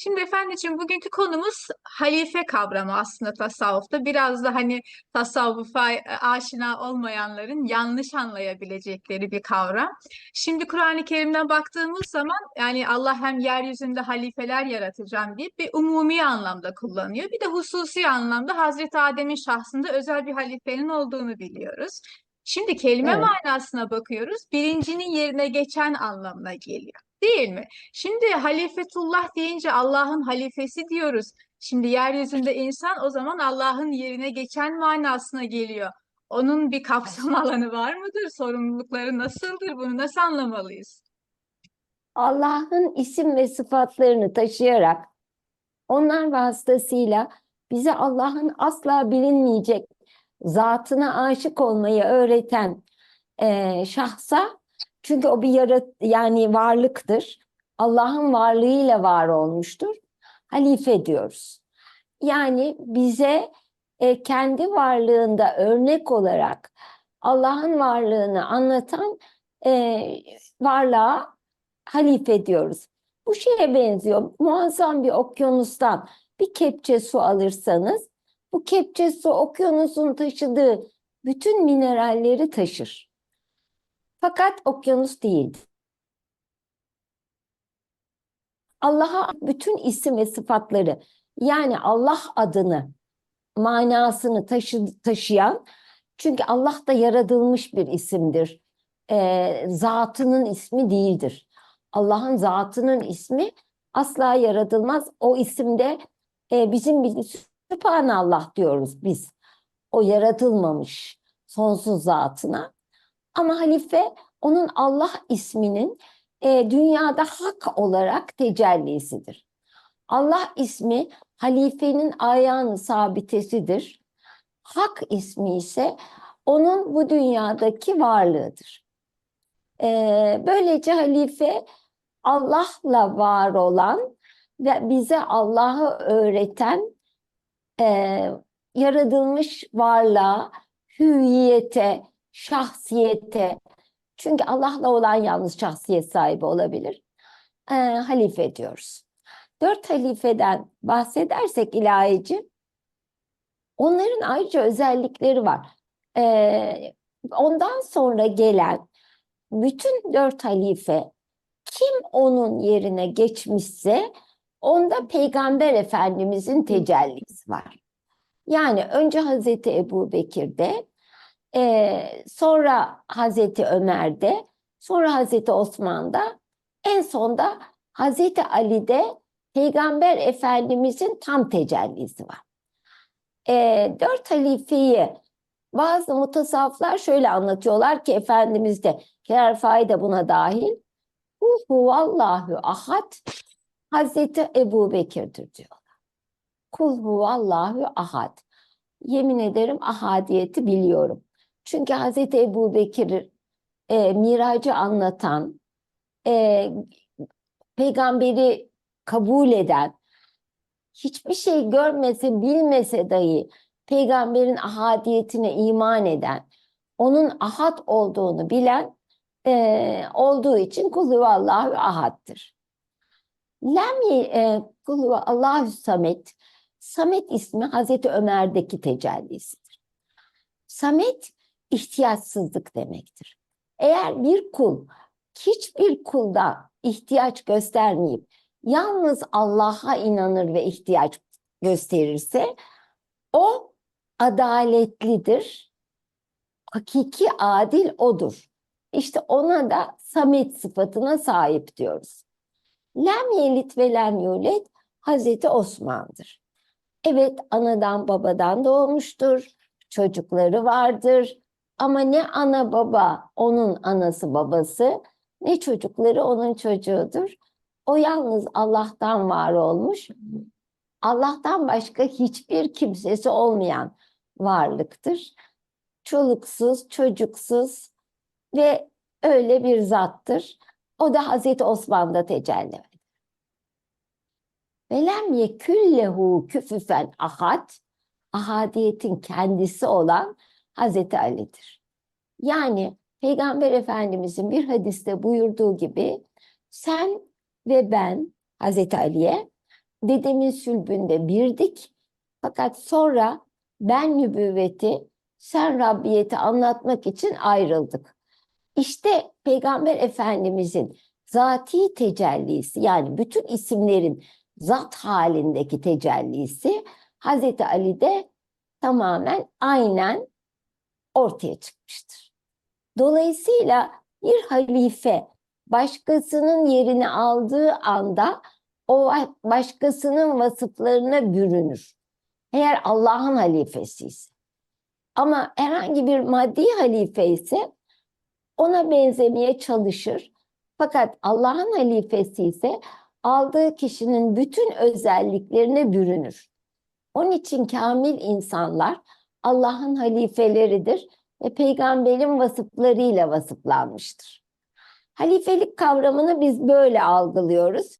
Şimdi efendiciğim bugünkü konumuz halife kavramı aslında tasavvufta. Biraz da hani tasavvufa e, aşina olmayanların yanlış anlayabilecekleri bir kavram. Şimdi Kur'an-ı Kerim'den baktığımız zaman yani Allah hem yeryüzünde halifeler yaratacağım deyip bir umumi anlamda kullanıyor. Bir de hususi anlamda Hazreti Adem'in şahsında özel bir halifenin olduğunu biliyoruz. Şimdi kelime Evet. manasına bakıyoruz. Birincinin yerine geçen anlamına geliyor. Değil mi? Şimdi halifetullah deyince Allah'ın halifesi diyoruz. Şimdi yeryüzünde insan o zaman Allah'ın yerine geçen manasına geliyor. Onun bir kapsam alanı var mıdır? Sorumlulukları nasıldır? Bunu nasıl anlamalıyız? Allah'ın isim ve sıfatlarını taşıyarak onlar vasıtasıyla bize Allah'ın asla bilinmeyecek zatına aşık olmayı öğreten eee, şahsa çünkü o bir yarat yani varlıktır. Allah'ın varlığıyla var olmuştur. Halife diyoruz. Yani bize e, kendi varlığında örnek olarak Allah'ın varlığını anlatan e, varlığa halife diyoruz. Bu şeye benziyor. Muazzam bir okyanustan bir kepçe su alırsanız bu kepçe su okyanusun taşıdığı bütün mineralleri taşır. Fakat okyanus değildir. Allah'a bütün isim ve sıfatları yani Allah adını manasını taşı, taşıyan çünkü Allah da yaratılmış bir isimdir. Ee, zatının ismi değildir. Allah'ın zatının ismi asla yaratılmaz. O isimde e, bizim bir Sübhanallah diyoruz biz. O yaratılmamış sonsuz zatına. Ama halife onun Allah isminin e, dünyada hak olarak tecellisidir. Allah ismi halifenin ayağını sabitesidir. Hak ismi ise onun bu dünyadaki varlığıdır. Ee, böylece halife Allah'la var olan ve bize Allah'ı öğreten e, yaratılmış varlığa, hüviyete, şahsiyete, çünkü Allah'la olan yalnız şahsiyet sahibi olabilir. Ee, halife diyoruz. Dört halifeden bahsedersek ilahici, onların ayrıca özellikleri var. Ee, ondan sonra gelen bütün dört halife kim onun yerine geçmişse onda Peygamber Efendimizin tecellisi var. Yani önce Hazreti Ebu Bekir'de, e, sonra Hazreti Ömer'de, sonra Hazreti Osman'da, en sonda Hazreti Ali'de Peygamber Efendimizin tam tecellisi var. E, dört halifeyi bazı mutasavvıflar şöyle anlatıyorlar ki Efendimiz de Kerfai de buna dahil. Kul huvallahu ahad Hazreti Ebu Bekir'dir diyorlar. Kul huvallahu ahad. Yemin ederim ahadiyeti biliyorum. Çünkü Hazreti Ebu Bekir e, miracı anlatan, e, peygamberi kabul eden, hiçbir şey görmese bilmese dahi peygamberin ahadiyetine iman eden, onun ahad olduğunu bilen e, olduğu için kul huvallahu ahaddır. Lem e, kul huvallahu samet, Samet ismi Hazreti Ömer'deki tecellisidir. Samet ihtiyaçsızlık demektir. Eğer bir kul hiçbir kulda ihtiyaç göstermeyip yalnız Allah'a inanır ve ihtiyaç gösterirse o adaletlidir. Hakiki adil odur. İşte ona da samet sıfatına sahip diyoruz. Lem yelit ve lem yulet Hazreti Osman'dır. Evet anadan babadan doğmuştur. Çocukları vardır. Ama ne ana baba onun anası babası ne çocukları onun çocuğudur. O yalnız Allah'tan var olmuş. Allah'tan başka hiçbir kimsesi olmayan varlıktır. Çoluksuz, çocuksuz ve öyle bir zattır. O da Hazreti Osman'da tecelli ve lem yeküllehu küfüfen ahad, ahadiyetin kendisi olan Hazreti Ali'dir. Yani Peygamber Efendimizin bir hadiste buyurduğu gibi sen ve ben Hazreti Ali'ye dedemin sülbünde birdik. Fakat sonra ben nübüvveti, sen Rabbiyeti anlatmak için ayrıldık. İşte Peygamber Efendimizin zati tecellisi yani bütün isimlerin zat halindeki tecellisi Hazreti Ali'de tamamen aynen ortaya çıkmıştır. Dolayısıyla bir halife başkasının yerini aldığı anda o başkasının vasıflarına bürünür. Eğer Allah'ın halifesi ise. Ama herhangi bir maddi halife ise ona benzemeye çalışır. Fakat Allah'ın halifesi ise aldığı kişinin bütün özelliklerine bürünür. Onun için kamil insanlar Allah'ın halifeleridir ve peygamberin vasıflarıyla vasıflanmıştır. Halifelik kavramını biz böyle algılıyoruz.